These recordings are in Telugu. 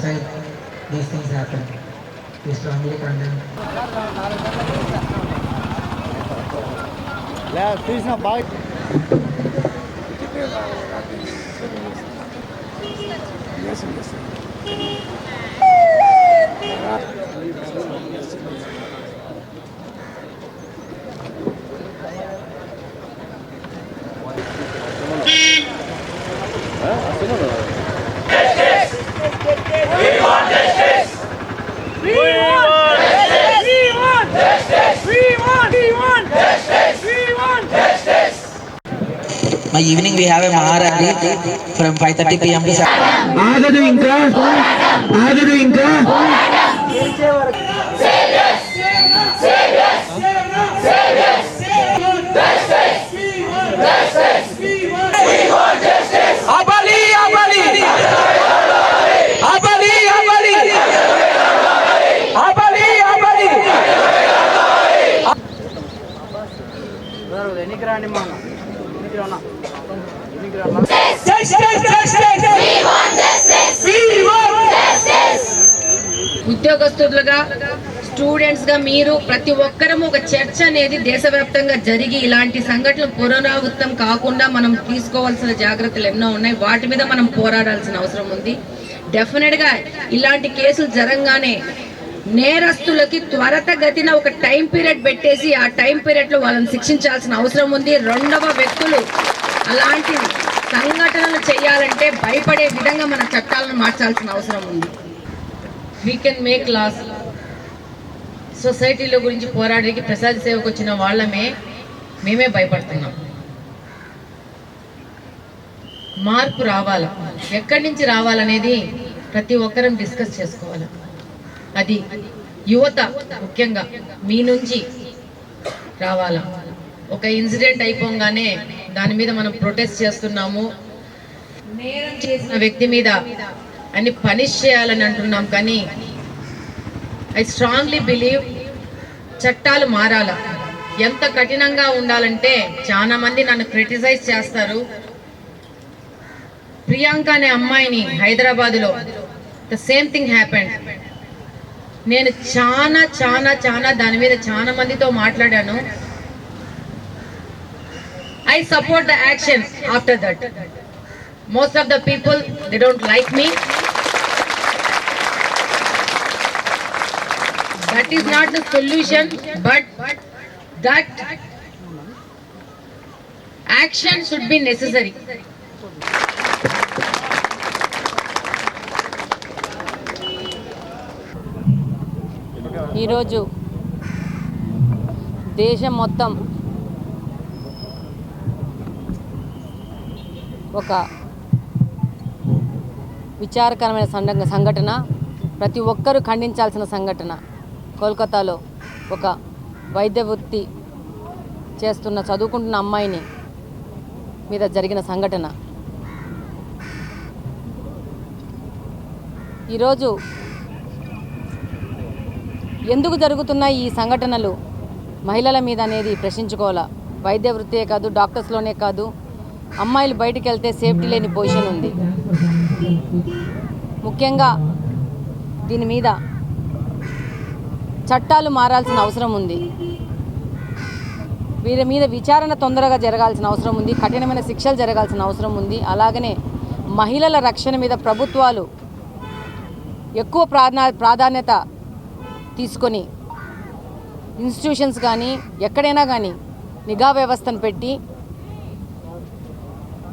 These things happen. We strongly condemn. Yeah, Krishna, bye. Yes, yes. Huh? I don't know. 5:30 p.m. to 7. ఆగదు ఇంకా ఆగదు ఇంకా ఆపాలి ఆపాలి ఆపాలి ఆపాలి ఆపాలి ఆపాలి Justice, justice. We want ఉద్యోగస్తులుగా స్టూడెంట్స్గా మీరు ప్రతి ఒక్కరము ఒక చర్చ అనేది దేశవ్యాప్తంగా జరిగి ఇలాంటి సంఘటనలు పునరావృతం కాకుండా మనం తీసుకోవాల్సిన జాగ్రత్తలు ఎన్నో ఉన్నాయి. వాటి మీద మనం పోరాడాల్సిన అవసరం ఉంది. డెఫినెట్గా ఇలాంటి కేసులు జరంగానే నేరస్తులకి త్వరతగతిన ఒక టైం పీరియడ్ పెట్టేసి ఆ టైం పీరియడ్లో వాళ్ళని శిక్షించాల్సిన అవసరం ఉంది. రెండవ వ్యక్తులు అలాంటి సంఘటనలు చేయాలంటే భయపడే విధంగా మన చట్టాలను మార్చాల్సిన అవసరం ఉంది. వీ కెన్ మేక్ లాస్ సొసైటీలో గురించి పోరాడడానికి ప్రసాద సేవకు వచ్చిన వాళ్ళమే మేమే భయపడుతున్నాం. మార్పు రావాలా. ఎక్కడి నుంచి రావాలనేది ప్రతి ఒక్కరం డిస్కస్ చేసుకోవాలి. అది యువత ముఖ్యంగా మీ నుంచి రావాలా? ఒక ఇన్సిడెంట్ అయిపోగానే దాని మీద మనం ప్రొటెస్ట్ చేస్తున్నాము. నేరం చేసిన వ్యక్తి మీద అని పనిష్ చేయాలని అంటున్నాం కానీ ఐ స్ట్రాంగ్లీ బిలీవ్ చట్టాలు మారాల? ఎంత కఠినంగా ఉండాలంటే చాలా మంది నన్ను క్రిటిసైజ్ చేస్తారు. ప్రియాంక అనే అమ్మాయిని హైదరాబాద్లో ద సేమ్ థింగ్ హ్యాపెండ్. నేను చాలా చాలా చాలా దాని మీద చాలా మందితో మాట్లాడాను. I support the action after that most of the people they don't like me that is not the solution but that action should be necessary ఈరోజు దేశం మొత్తం ఒక విచారకరమైన సంఘ సంఘటన. ప్రతి ఒక్కరూ ఖండించాల్సిన సంఘటన. కోల్కతాలో ఒక వైద్య వృత్తి చేస్తున్న చదువుకుంటున్న అమ్మాయిని మీద జరిగిన సంఘటన. ఈరోజు ఎందుకు జరుగుతున్నాయి ఈ సంఘటనలు? మహిళల మీద అనేది ప్రశ్నించుకోవాలా? వైద్య వృత్తే కాదు డాక్టర్స్లోనే కాదు అమ్మాయిలు బయటికి వెళ్తే సేఫ్టీ లేని పొజిషన్ ఉంది. ముఖ్యంగా దీని మీద చట్టాలు మారాల్సిన అవసరం ఉంది. వీరి మీద విచారణ తొందరగా జరగాల్సిన అవసరం ఉంది కఠినమైన శిక్షలు జరగాల్సిన అవసరం ఉంది. అలాగనే మహిళల రక్షణ మీద ప్రభుత్వాలు ఎక్కువ ప్రాధాన్యత తీసుకొని ఇన్స్టిట్యూషన్స్ కానీ ఎక్కడైనా కానీ నిఘా వ్యవస్థను పెట్టి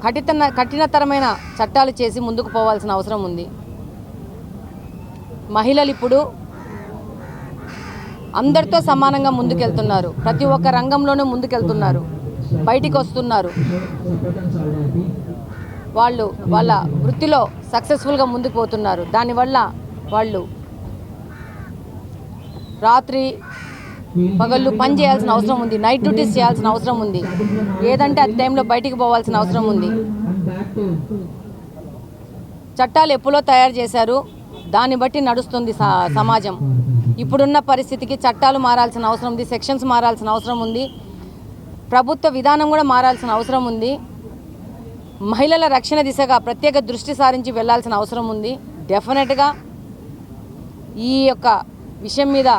కఠిన కఠినతరమైన చట్టాలు చేసి ముందుకు పోవాల్సిన అవసరం ఉంది. మహిళలు ఇప్పుడు అందరితో సమానంగా ముందుకెళ్తున్నారు. ప్రతి ఒక్క రంగంలోనూ ముందుకెళ్తున్నారు. బయటికి వస్తున్నారు వాళ్ళు వాళ్ళ వృత్తిలో సక్సెస్ఫుల్గా ముందుకు పోతున్నారు. దానివల్ల వాళ్ళు రాత్రి పగళ్ళు పని చేయాల్సిన అవసరం ఉంది. నైట్ డ్యూటీస్ చేయాల్సిన అవసరం ఉంది. ఏదంటే అది టైంలో బయటికి పోవాల్సిన అవసరం ఉంది. చట్టాలు ఎప్పుడో తయారు చేశారు. దాన్ని బట్టి నడుస్తుంది స- సమాజం. ఇప్పుడున్న పరిస్థితికి చట్టాలు మారాల్సిన అవసరం ఉంది. సెక్షన్స్ మారాల్సిన అవసరం ఉంది. ప్రభుత్వ విధానం కూడా మారాల్సిన అవసరం ఉంది. మహిళల రక్షణ దిశగా ప్రత్యేక దృష్టి సారించి వెళ్ళాల్సిన అవసరం ఉంది. డెఫినెట్గా ఈ యొక్క విషయం మీద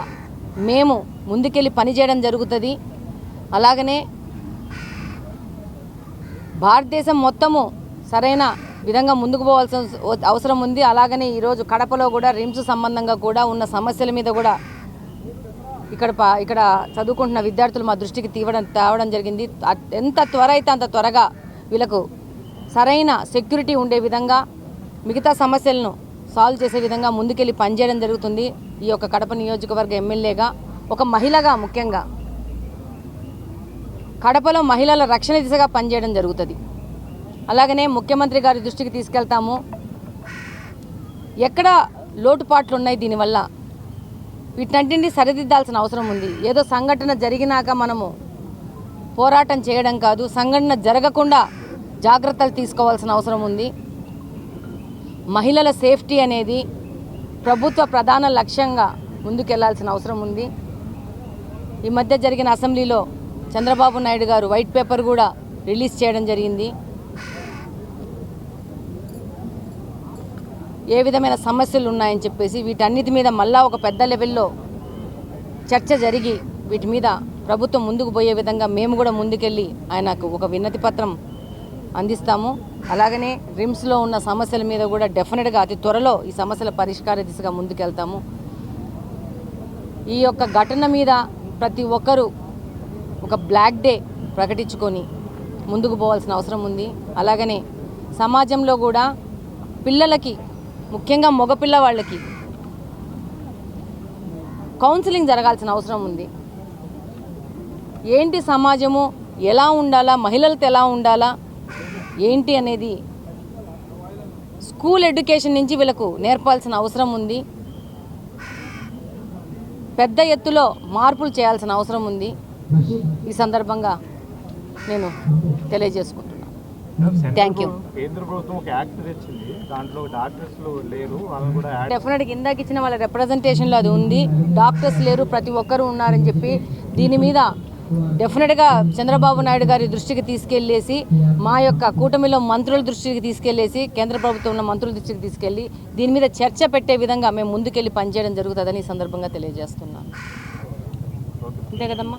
మేము ముందుకెళ్ళి పనిచేయడం జరుగుతుంది. అలాగనే భారతదేశం మొత్తము సరైన విధంగా ముందుకు పోవాల్సిన అవసరం ఉంది. అలాగనే ఈరోజు కడపలో కూడా రిమ్స్ సంబంధంగా కూడా ఉన్న సమస్యల మీద కూడా ఇక్కడ ప- ఇక్కడ చదువుకుంటున్న విద్యార్థులు మా దృష్టికి తీవడం తేవడం జరిగింది. ఎంత త్వర అయితే అంత త్వరగా వీళ్ళకు సరైన సెక్యూరిటీ ఉండే విధంగా మిగతా సమస్యలను సాల్వ్ చేసే విధంగా ముందుకెళ్ళి పనిచేయడం జరుగుతుంది. ఈ యొక్క కడప నియోజకవర్గ ఎమ్మెల్యేగా ఒక మహిళగా ముఖ్యంగా. కడపలో మహిళల రక్షణ దిశగా పనిచేయడం జరుగుతుంది. అలాగనే ముఖ్యమంత్రి గారి దృష్టికి తీసుకెళ్తాము. ఎక్కడ లోటుపాట్లు ఉన్నాయి దీనివల్ల? వీటన్నింటినీ సరిదిద్దాల్సిన అవసరం ఉంది. ఏదో సంఘటన జరిగినాక మనము పోరాటం చేయడం కాదు సంఘటన జరగకుండా జాగ్రత్తలు తీసుకోవాల్సిన అవసరం ఉంది. మహిళల సేఫ్టీ అనేది ప్రభుత్వ ప్రధాన లక్ష్యంగా ముందుకెళ్ళాల్సిన అవసరం ఉంది. ఈ మధ్య జరిగిన అసెంబ్లీలో చంద్రబాబు నాయుడు గారు వైట్ పేపర్ కూడా రిలీజ్ చేయడం జరిగింది. ఏ విధమైన సమస్యలు ఉన్నాయని చెప్పేసి వీటన్నిటి మీద మళ్ళా ఒక పెద్ద లెవెల్లో చర్చ జరిగి వీటి మీద ప్రభుత్వం ముందుకు పోయే విధంగా మేము కూడా ముందుకెళ్ళి ఆయనకు ఒక విన్నతి పత్రం అందిస్తాము. అలాగనే రిమ్స్లో ఉన్న సమస్యల మీద కూడా డెఫినెట్గా అతి త్వరలో ఈ సమస్యల పరిష్కార దిశగా ముందుకెళ్తాము. ఈ యొక్క ఘటన మీద ప్రతి ఒక్కరూ ఒక బ్లాక్ డే ప్రకటించుకొని ముందుకు పోవాల్సిన అవసరం ఉంది. అలాగనే సమాజంలో కూడా పిల్లలకి ముఖ్యంగా మగపిల్ల వాళ్ళకి కౌన్సిలింగ్ జరగాల్సిన అవసరం ఉంది. ఏంటి సమాజము ఎలా ఉండాలా మహిళలతో ఎలా ఉండాలా ఏంటి అనేది స్కూల్ ఎడ్యుకేషన్ నుంచి వీళ్ళకు నేర్పాల్సిన అవసరం ఉంది. పెద్ద ఎత్తులో మార్పులు చేయాల్సిన అవసరం ఉంది. ఈ సందర్భంగా నేను తెలియజేసుకుంటున్నాను. థ్యాంక్ యూ డెఫినెట్గా ఇందాక ఇచ్చిన వాళ్ళ రిప్రజెంటేషన్లో అది ఉంది. డాక్టర్స్ లేరు ప్రతి ఒక్కరూ ఉన్నారని చెప్పి దీని మీద డెఫినెట్గా చంద్రబాబు నాయుడు గారి దృష్టికి తీసుకెళ్ళేసి మా యొక్క కూటమిలో మంత్రుల దృష్టికి తీసుకెళ్ళేసి కేంద్ర ప్రభుత్వంలో మంత్రుల దృష్టికి తీసుకెళ్ళి దీని మీద చర్చ పెట్టే విధంగా మేము ముందుకెళ్ళి పనిచేయడం జరుగుతుందని ఈ సందర్భంగా తెలియజేస్తున్నాను. అంతే కదమ్మా?